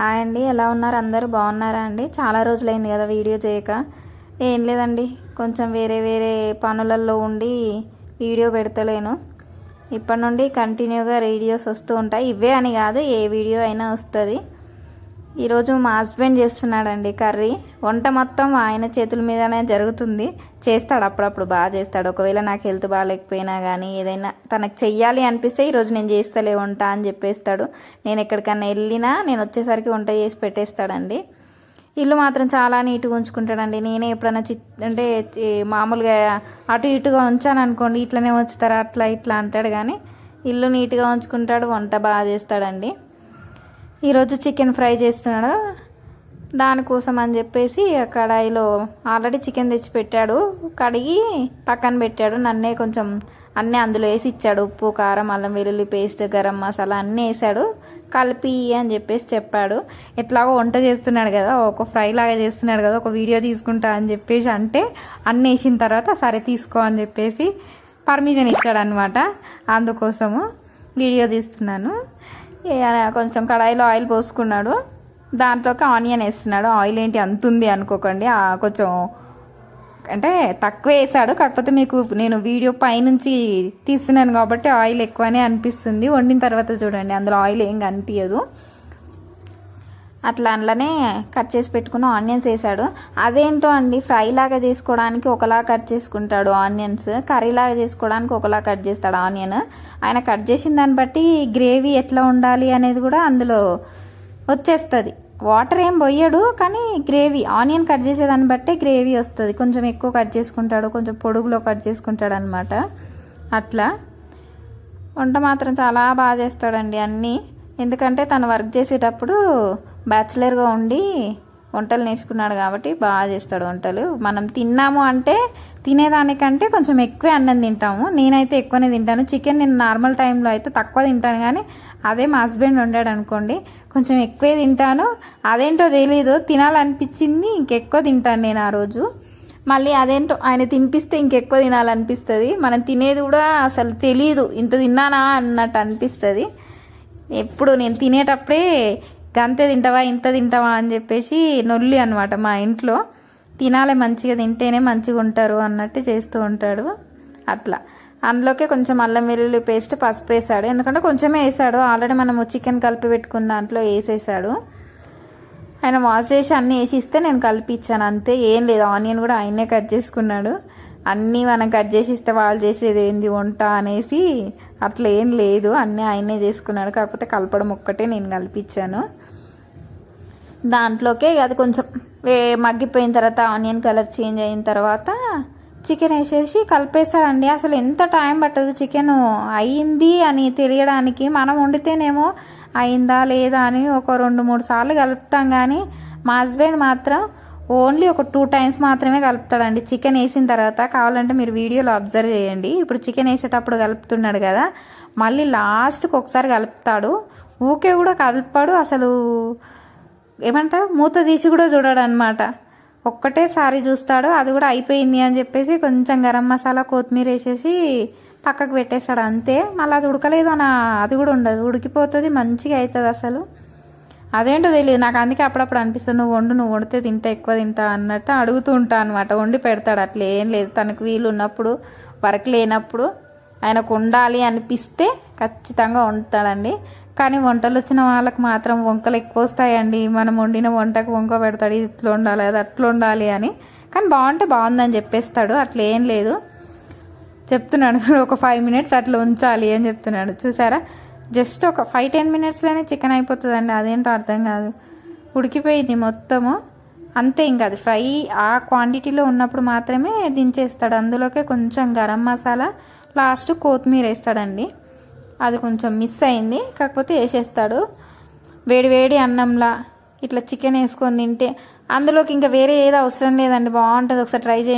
Hi అండి ఎలా ఉన్నారు? అందరూ బాగున్నారా అండి? చాలా రోజులైంది కదా వీడియో చేయక. ఏం లేదండి కొంచెం వేరే వేరే పనులలో ఉండి వీడియో పెడతలేను. ఇప్పటి నుండి కంటిన్యూగా వీడియోస్ వస్తూ ఉంటాయి. ఇవే అని కాదు ఏ వీడియో అయినా వస్తుంది. ఈరోజు మా హస్బెండ్ చేస్తున్నాడండి కర్రీ. వంట మొత్తం ఆయన చేతుల మీదనే జరుగుతుంది. చేస్తాడు అప్పుడప్పుడు బాగా చేస్తాడు. ఒకవేళ నాకు హెల్త్ బాగాలేకపోయినా కానీ ఏదైనా తనకు చెయ్యాలి అనిపిస్తే ఈరోజు నేను చేస్తలే వంట అని చెప్పేస్తాడు. నేను ఎక్కడికన్నా వెళ్ళినా నేను వచ్చేసరికి వంట చేసి పెట్టేస్తాడండి. ఇల్లు మాత్రం చాలా నీట్గా ఉంచుకుంటాడండి. నేనే ఎప్పుడైనా చి అంటే మామూలుగా అటు ఇటుగా ఉంచాను అనుకోండి ఇట్లనే ఉంచుతారా అట్లా ఇట్లా అంటాడు కానీ ఇల్లు నీట్గా ఉంచుకుంటాడు వంట బాగా చేస్తాడండి. ఈరోజు చికెన్ ఫ్రై చేస్తున్నాడు. దానికోసం అని చెప్పేసి కడాయిలో ఆల్రెడీ చికెన్ తెచ్చి పెట్టాడు కడిగి పక్కన పెట్టాడు. నన్నే కొంచెం అన్నీ అందులో వేసి ఇచ్చాడు. ఉప్పు కారం అల్లం వెల్లుల్లి పేస్ట్ గరం మసాలా అన్నీ వేసాడు. కలిపి అని చెప్పేసి చెప్పాడు. ఎట్లాగో వంట చేస్తున్నాడు కదా. ఒక ఫ్రై లాగా చేస్తున్నాడు కదా. ఒక వీడియో తీసుకుంటా అని చెప్పేసి అంటే అన్నీ వేసిన తర్వాత సరే తీసుకో అని చెప్పేసి పర్మిషన్ ఇచ్చాడు అనమాట అందుకోసము వీడియో తీస్తున్నాను. కొంచెం కడాయిలో ఆయిల్ పోసుకున్నాడు. దాంట్లోకి ఆనియన్ వేస్తున్నాడు. ఆయిల్ ఏంటి అంత ఉంది అనుకోకండి. కొంచెం అంటే తక్కువ వేసాడు. కాకపోతే మీకు నేను వీడియో పైనుంచి తీస్తున్నాను కాబట్టి ఆయిల్ ఎక్కువనే అనిపిస్తుంది. వండిన తర్వాత చూడండి. అందులో ఆయిల్ ఏం కనిపించదు అట్లా అందులోనే కట్ చేసి పెట్టుకున్న ఆనియన్స్ వేసాడు. అదేంటో అండి ఫ్రై లాగా చేసుకోవడానికి ఒకలా కట్ చేసుకుంటాడు ఆనియన్స్. కర్రీ లాగా చేసుకోవడానికి ఒకలా కట్ చేస్తాడు ఆనియన్. ఆయన కట్ చేసిన దాన్ని బట్టి గ్రేవీ ఎట్లా ఉండాలి అనేది కూడా అందులో వచ్చేస్తుంది. వాటర్ ఏం పోయాడు కానీ గ్రేవీ ఆనియన్ కట్ చేసేదాన్ని బట్టే గ్రేవీ వస్తుంది. కొంచెం ఎక్కువ కట్ చేసుకుంటాడు కొంచెం పొడుగులో కట్ చేసుకుంటాడు అనమాట అట్లా. వంట మాత్రం చాలా బాగా చేస్తాడండి అన్నీ. ఎందుకంటే తను వర్క్ చేసేటప్పుడు బ్యాచిలర్గా ఉండి వంటలు నేర్చుకున్నాడు కాబట్టి బాగా చేస్తాడు వంటలు. మనం తిన్నాము అంటే తినేదానికంటే కొంచెం ఎక్కువే అన్నం తింటాము. నేనైతే ఎక్కువనే తింటాను. చికెన్ నేను నార్మల్ టైంలో అయితే తక్కువ తింటాను కానీ అదే మా హస్బెండ్ వండాడు అనుకోండి కొంచెం ఎక్కువే తింటాను. అదేంటో తెలీదు. తినాలనిపించింది ఇంకెక్కువ తింటాను నేను ఆ రోజు. మళ్ళీ అదేంటో ఆయన తినిపిస్తే ఇంకెక్కువ తినాలనిపిస్తుంది. మనం తినేది కూడా అసలు తెలియదు ఇంత తిన్నానా అన్నట్టు అనిపిస్తుంది. ఎప్పుడు నేను తినేటప్పుడే గంతే తింటావా ఇంత తింటావా అని చెప్పేసి నొల్లి అనమాట మా ఇంట్లో. తినాలి మంచిగా తింటేనే మంచిగా ఉంటారు అన్నట్టు చేస్తూ ఉంటాడు. అట్లా. అందులోకే కొంచెం అల్లం వెల్లుల్లి పేస్ట్ పసుపు వేసాడు. ఎందుకంటే కొంచెమే వేసాడు. ఆల్రెడీ మనము చికెన్ కలిపి పెట్టుకున్న దాంట్లో వేసేసాడు. ఆయన వాష్ చేసి అన్నీ వేసి ఇస్తే నేను కలిపి ఇచ్చాను అంతే. ఏం లేదు. ఆనియన్ కూడా ఆయనే కట్ చేసుకున్నాడు. అన్నీ మనం కట్ చేసి ఇస్తే వాళ్ళు చేసేది ఏంది వంట అనేసి అట్లా ఏం లేదు. అన్నీ ఆయనే చేసుకున్నాడు. కాకపోతే కలపడం ఒక్కటే నేను కలిపించాను. దాంట్లోకే అది కొంచెం వే మగ్గిపోయిన తర్వాత ఆనియన్ కలర్ చేంజ్ అయిన తర్వాత చికెన్ వేసేసి కలిపేస్తాడండి అసలు ఎంత టైం పట్టదు చికెన్. అయింది అని తెలియడానికి మనం వండితేనేమో అయిందా లేదా అని ఒక రెండు మూడు సార్లు కలుపుతాం. కానీ మా హస్బెండ్ మాత్రం ఓన్లీ ఒక టూ టైమ్స్ మాత్రమే కలుపుతాడండి. చికెన్ వేసిన తర్వాత కావాలంటే మీరు వీడియోలో అబ్జర్వ్ చేయండి. ఇప్పుడు చికెన్ వేసేటప్పుడు కలుపుతున్నాడు కదా మళ్ళీ లాస్ట్కి ఒకసారి కలుపుతాడు. ఊకే కూడా కలపడు అసలు. ఏమంటారు? మూత తీసి కూడా చూడాడు అనమాట ఒక్కటేసారి చూస్తాడు. అది కూడా అయిపోయింది అని చెప్పేసి కొంచెం గరం మసాలా కొత్తిమీర వేసేసి పక్కకు పెట్టేస్తాడు అంతే. మళ్ళీ అది ఉడకలేదు అని అది కూడా ఉండదు. ఉడికిపోతుంది మంచిగా అవుతుంది అసలు. అదేంటో తెలియదు నాకు అందుకే అప్పుడప్పుడు అనిపిస్తుంది నువ్వు వండు నువ్వు వండితే తింటా ఎక్కువ తింటా అన్నట్టు అడుగుతూ ఉంటా అనమాట వండి పెడతాడు అట్లా ఏం లేదు. తనకు వీలు ఉన్నప్పుడు వర్క్ లేనప్పుడు ఆయనకు ఉండాలి అనిపిస్తే ఖచ్చితంగా వండుతాడండి. కానీ వంటలు వచ్చిన వాళ్ళకి మాత్రం వంకలు ఎక్కువ వస్తాయండి. మనం వండిన వంటకు వంక పెడతాడు ఇది ఇట్లా ఉండాలి అది అట్లా ఉండాలి అని. కానీ బాగుంటే బాగుందని చెప్పేస్తాడు అట్లా ఏం లేదు. చెప్తున్నాడు ఒక ఫైవ్ మినిట్స్ అట్లా ఉంచాలి అని చెప్తున్నాడు. చూసారా? జస్ట్ ఒక ఫైవ్ టెన్ మినిట్స్లోనే చికెన్ అయిపోతుందండి. అదేంటో అర్థం కాదు. ఉడికిపోయింది మొత్తము. అంతే ఇంకా అది ఫ్రై ఆ క్వాంటిటీలో ఉన్నప్పుడు మాత్రమే దించేస్తాడు. అందులోకే కొంచెం గరం మసాలా లాస్ట్ కొత్తిమీర వేస్తాడండి. అది కొంచెం మిస్ అయింది. కాకపోతే వేసేస్తాడు. వేడివేడి అన్నంలా ఇట్లా చికెన్ వేసుకొని తింటే అందులోకి ఇంకా వేరే ఏది అవసరం లేదండి. బాగుంటుంది. ఒకసారి ట్రై చేయండి.